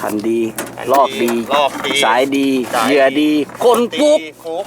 คันดีคันลอกดี ลอกดี สายดีสายเหยื่อดี คนปุ๊บตีฟุก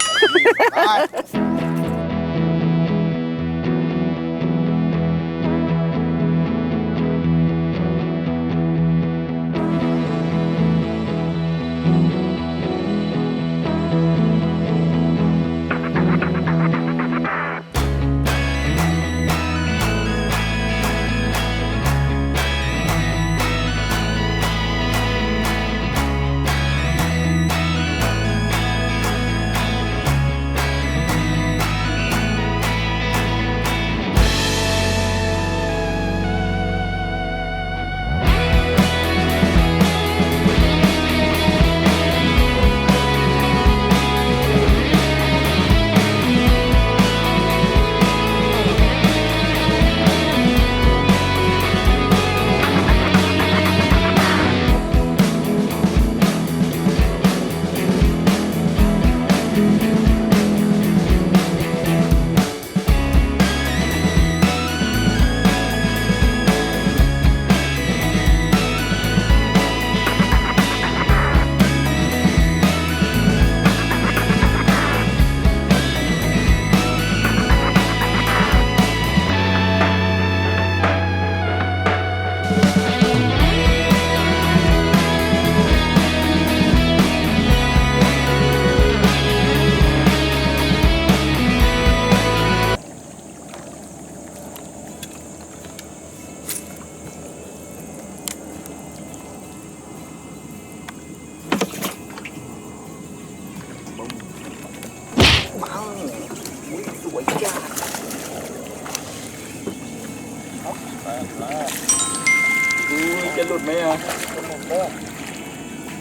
ดไหมอะ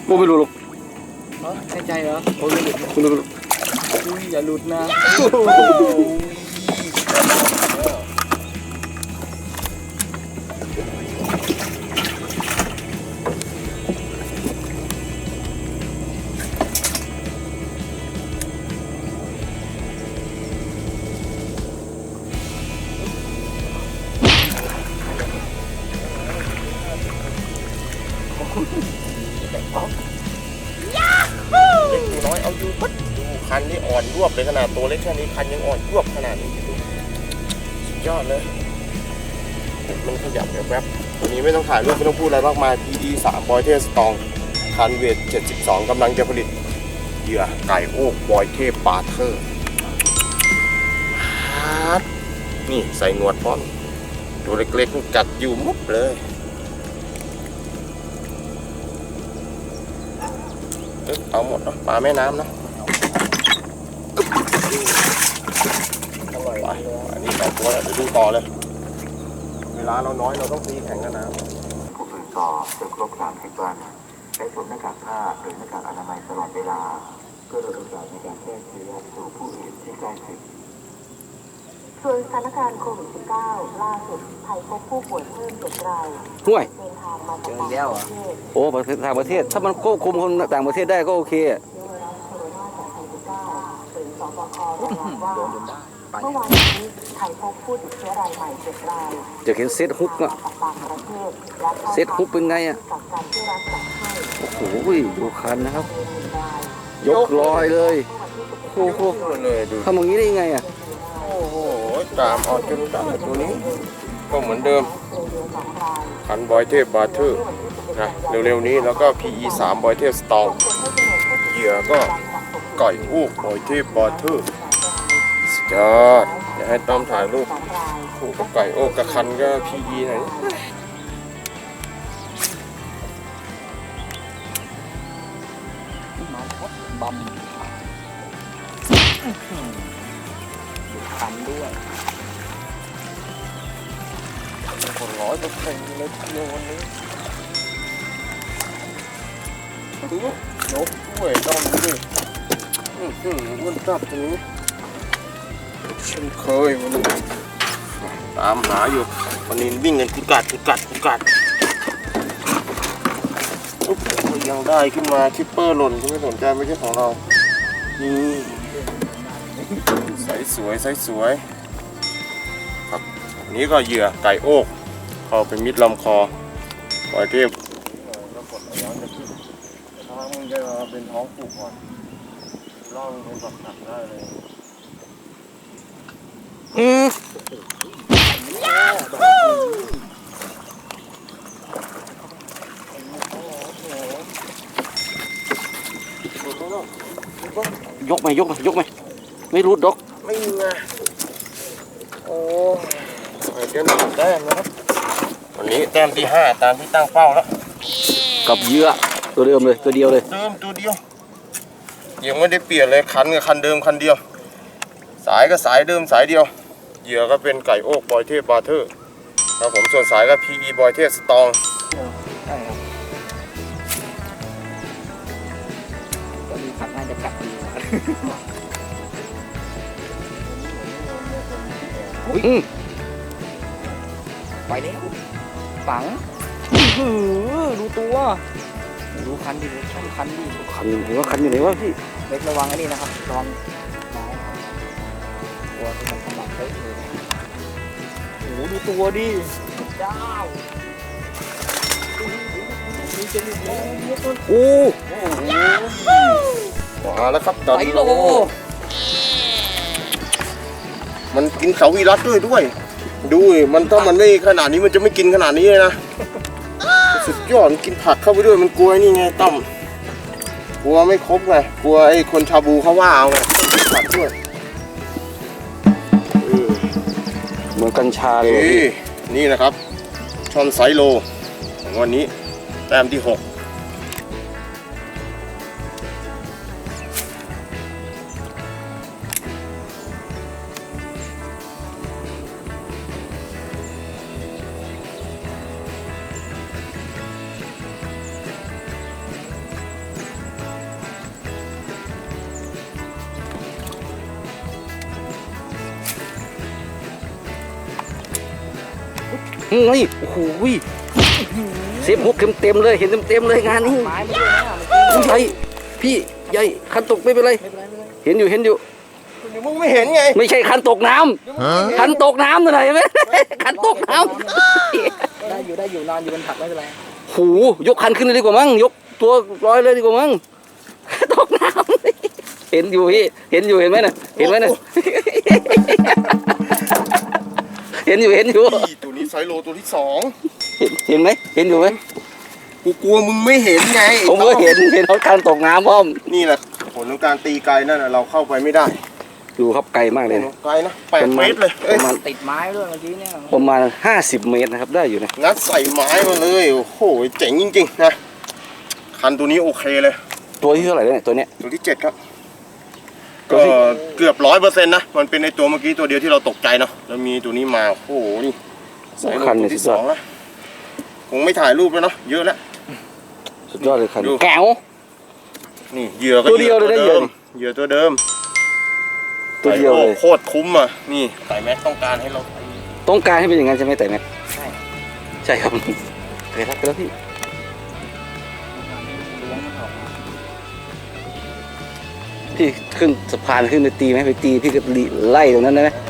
กูไม่รู้หรอกแน่ใจเหรอโอ้ยไม่หลุดกูไม่รู้หรอกอุ้ยอย่าหลุดนะ เล็กตัวน้อยเอาอยู่ปั๊ดดูคันนี้อ่อนยวบเลยขนาดตัวเล็กแค่นี้คันยังอ่อนยวบขนาดนี้ดูสุดยอดเลยมันขยับแบบแวบๆวันนี้ไม่ต้องถ่ายรูปไม่ต้องพูดอะไรมากมาย PE 3บอยเทสตองคันเวท 72กำลังจะผลิตเหยื่อไก่โอกบอยเทพปาเทอร์นี่ใส่หนวดป้อน ตัวเล็กๆกัดอยู่มุบเลย เอ๊บเอาหมดเนาะปลาแม่น้ำเนาะไปอันนี้สองตัวแล้วเดี๋ยวดูต่อเลย เวลาเราน้อยเราต้องตีแข่งกันนะผู้ฝึกต่อจะครบสามสิบวันใช้สวมหน้ากากผ้าหรือหน้ากากอนามัยตลอดเวลา เพื่อลดโอกาสในการแพร่เชื้อสู่ผู้อื่นที่ใกล้ชิด ส่วนสถานการณ์โควิด -19 ล่าสุดไทยพบผู้ป่วยเพิ่มเจ็ดรายห่วย เดินทางมาจากต่างประเทศโอ้ประเทศต่างประเทศ ถ้ามันควบคุมคนต่างประเทศได้ก็โอเคอะเชื้อไวรัสโคโรนา2019หรือสบครายงานว่าโดนจนได้ไปเมื่อวานนี้ไทยพบผู้ติดเชื้อรายใหม่เจ็ดรายจะเห็นเซตฮุกอะจากต่างประเทศและเข้าเซตฮุกเป็นไงอะกักกันที่รัฐจัดให้โอ้โหดูคันนะครับเรียนหนึ่งรายยกลอยเลย เมื่อวันที่โอ้โหเลยดูทำอย่างนี้ได้ยังไงอะโอ้โห ตามออกจนได้ตัวนี้ก็เหมือนเดิมคันบอยเทพบาร์เทอร์นะเร็วๆนี้แล้วก็ PE 3บอยเทพสตองเหยื่อก็ไก่อูกบอยเทพบาร์เทอร์สุดยอดเดี๋ยวให้ต้อมถ่ายรูปถูกกับไก่โอกกับคันก็ PE ไหนอยมบัม ขันด้วยคนร้อยเปอร์เซ็นต์เลยทีเดียววันนี้ดูยกด้วยต้องดูดิอื้อหือมันจับตรงนี้เช่นเคยวันนี้ตามหาอยู่วันนี้วิ่งกันกุกัดกุกัดกุกัดอุ๊บยังได้ขึ้นมาคิปเปอร์หล่นก็ไม่สนใจไม่ใช่ของเรานี่ สสวยใสสวยครับอันนี้ก็เหยื่อไก่โอกเข้าไปมิดลำคอปล่อยเทพท้องมันจะเป็นท้องผูกก่อนล่องเป็นฝักถักได้เลยอืมยกไหมยกไหมยกไหมไม่รู้ดอก ไม่มีไงโอ้ยเดี๋ยวหนึ่งแต้มนะครับ วันนี้แต้มที่ห้าตามที่ตั้งเป้าแล้วกับเหยื่อตัวเดิมเลยตัวเดียวเลยเดิมตัวเดียวยังไม่ได้เปลี่ยนเลยคันกับคันเดิมคันเดียว สายก็สายเดิมสายเดียวเหยื่อก็เป็นไก่โอกบอยเทพบาร์เทอร์ครับผมส่วนสายก็ PE บอยเทพสตองใช่ครับก็มีขัดน่าจะกัดดี อืมไปแล้ว ฝังอื้อหือดูตัวดูคันดิช่างคันดิคันเห็นว่าคันอยู่ไหนวะพี่เล็กระวังไอ้นี่นะครับระวังไม้นะครับตัวที่มันขมับเป๊ะเลยโอ้โหดูตัวดิเจ้าดูจะดูแล้วตัวโอ้มาแล้วครับตอนไอนี้โล มันกินเขาวีรัสด้วยด้วย ดูดิมันถ้ามันไม่ขนาดนี้มันจะไม่กินขนาดนี้เลยนะสุดยอดมันกินผักเข้าไปด้วยมันกลัวไอ้นี่ไงต้อมกลัวไม่ครบไงกลัวไอ้คนชาบูเขาว่าเอาไงกินผักด้วยเออเหมือนกัญชาเลยนี่นี่นะครับช่อนไซโลของวันนี้แต้มที่หก เฮ้ยโอ้โหยเซฟมุกเต็มๆเลยเห็นเต็มๆเลยงานนี้ไม้มาด้วยนะเมื่อกี้ใหญ่พี่ใหญ่คันตกไม่เป็นไรไม่เป็นไรไม่เป็นไรเห็นอยู่เห็นอยู่เดี๋ยวมึงไม่เห็นไง ไม่ใช่คันตกน้ำคันตกน้ำนะเห็นไหมคันตกน้ได้อยู่ได้อยู่นอนอยู่บนผักไม่เป็นไรำหูยกคันขึ้นเลยดีกว่ามั้งยกตัวร้อยเลยดีกว่ามั้งตกน้ำเห็นอยู่พี่เห็นอยู่เห็นไหมน่ะเห็นไหมน่ะเห็นอยู่เห็นอยู่ นี่ตัวนี้ไซโลตัวที่สองเห็นเห็นไหมเห็นอยู่ไหมกูกลัวมึงไม่เห็นไงผมก็เห็นเห็นเขาคันตกน้ำพร้อมนี่แหละผลของการตีไกลนั่นน่ะเราเข้าไปไม่ได้ดูครับไกลมากเลยนะไกลนะแปดเมตรเลยปเอ้ยระมาณติดไม้ด้วยเมื่อกี้เนี่ยประมาณ50เมตรนะครับได้อยู่นะงัดใส่ไม้มาเลยโอ้โหเจ๋งจริงๆนะคันตัวนี้โอเคเลย ตัวที่เท่าไหร่เนี่ยตัวเนี้ยตัวที่เจ็ดครับตัวก็ที่เกือบร้อยเปอร์เซ็นต์นะมันเป็นในตัวเมื่อกี้ตัวเดียวที่เราตกใจเนาะแล้วมีตัวนี้มาโอ้โหนี่ใส่ลงคันตัเนี่วยสุที่ดสยออดงแล้วคงไม่ถ่ายรูปแล้วเนาะเยอะแล้วสุดยอดเลยคันดูแก้วนี่เหยื่อก็ตัวเดียวเลยนะหเหยื่ยื่ออเหยื่อตัวเดิม ตัวเดียวเลยโอ้โคตรคุ้มอะนี่ไต่แม็กต้องการให้เราตีต้องการให้เป็นอย่างนั้นใช่ไหมแต่แม็กใช่ใช่ครับไปรับไปแล้วพี่ล้วงมันออกมาพี่ขึ้นสะพานขึ้นไปตีไหมไปตีพี่ก็ไล่ตรงนั้นได้ไหมเออแต่ไม่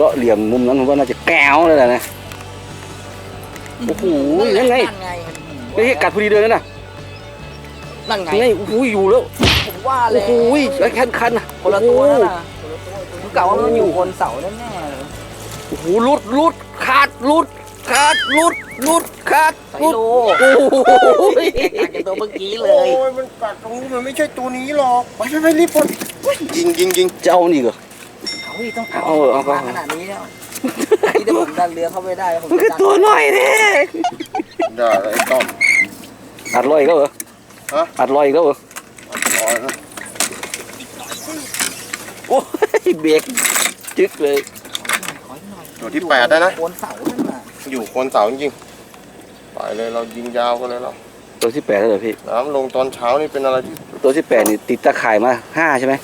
เลาะเหลี่ยมมุมนั้นผมว่าน่าจะแก้วเลยแหละนะโอ้โหยังไงนั่นไงไม่ใช่กัดพอดีเลยนะน่ะนั่นไงยังไงโอ้โหอยู่แล้วผมว่าเลโอ้ยโหแล้วคันคันๆอะคนละตัวโอ้นั่นโหน่ะผมกะว่ามันอยู่บนเสาแน่ๆเลยโอ้โหลุดลุดขาดลุดขาดลุดลุดขาดไซลุดโลโอ้โหต่างจากตัวเมื่อกี้เลโอ้ยยมันกัดตรงนี้มันไม่ใช่ตัวนี้หรอก ไปไปไปรีบปลดยิงยิงยิงจะเอานี่เหรอเขาอีกต้องเอาเอาเอามขนาดนี้แล้วที่ถ้าผมดันเรือเข้าไม่ได้ผมมันจะก็ดันตัวหน่อยนี่ได้ไอ้ต้อม อัดลอยอีก็เหรอฮะ อัดลอยอีก็เหรออ๋อนะโอ้ยเบรกจึ๊กเลยขออีกหน่อยตัวที่แปดได้นะบนเสานั่นน่ะอยู่โคนเสาจริงๆไปเลยเรายิงยาวกันเลยเราตัวที่แปดแล้วเหรอพี่น้ำลงตอนเช้านี่เป็นอะไรที่ตัวที่แปดนี่ติดตะข่ายมาห้าใช่ไหม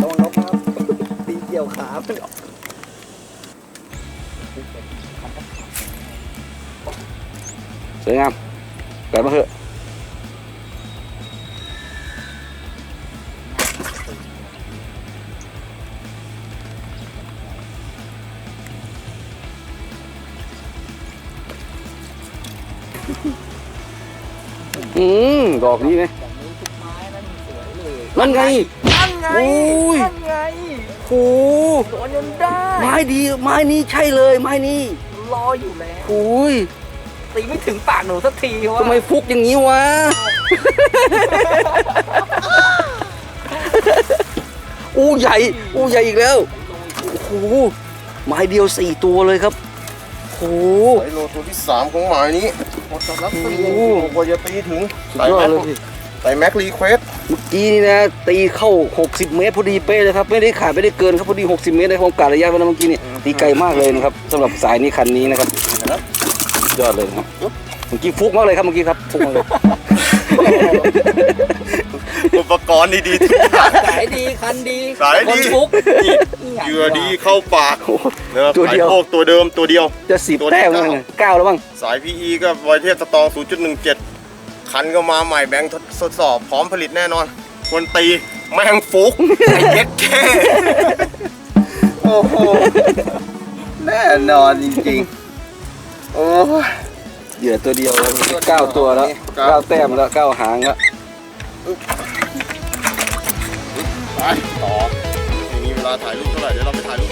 ระวังนกครับตีเกี่ยวขามันออสวยงามเกิดมาเถอะอืมดอกนี้ไหม นั่นไง นั่นไงโอ้ย นั่นไงโอ้โดนจนได้ ไม้ดีไม้นี้ใช่เลยไม้นี้รออยู่แล้วโอ้ยตีไม่ถึงปากหนูสักทีวะทำไมฟุกอย่างนี้วะ อู้ใหญ่ อู้ใหญ่อีกแล้ว โอ้โหไม้เดียวสี่ตัวเลยครับโอ้โหไอโลตัวที่สามของหมายนี้พอจะรับตีโอ้โห กว่าจะตีถึงสุดใส่ยอดแม็กเลยพี่ใส่แม็กรีเควส เมื่อกี้นี่นะตีเข้า 60 เมตรพอดีเป๊ะเลยครับ ไม่ได้ขาดไม่ได้เกินครับพอดี 60 เมตรในความกาดระยะเวลาเมื่อกี้นี่ตีไกลมากเลยนะครับสำหรับสายนี้คันนี้นะครับสุดยอดเลยนะครับเมื่อกี้ฟุกมากเลยครับเมื่อกี้ครับฟุกมากเลยอุปกรณ์ดีๆทุกอย่าง สายดีคันดีสายดี คนฟุกนี่เหยื่อดีเข้าปากโอ้โหนะครับตัวเดียว สาโคกตัวเดิมตัวเดียว จะสิบตัวที่แต้มแล้วเก้าไงเก้าแล้วบ้าง สาย PE ก็ไวเทสสตอง0.17 คันก็มาใหม่แบงค์ทดสอบพร้อมผลิตแน่นอนคนตีแม่งฟุกไอ้เย็ดแค่โอ้โหแน่นอนจริงๆ โอ้ยเหยื่อตัวเดียวแล้วเก้าตัวแล้วเก้าเก้าแต้มแล้วเก้าหางแล้วไปต่อไม่มีเวลาถ่ายรูปเท่าไหร่เดี๋ยวเราไปถ่ายรูป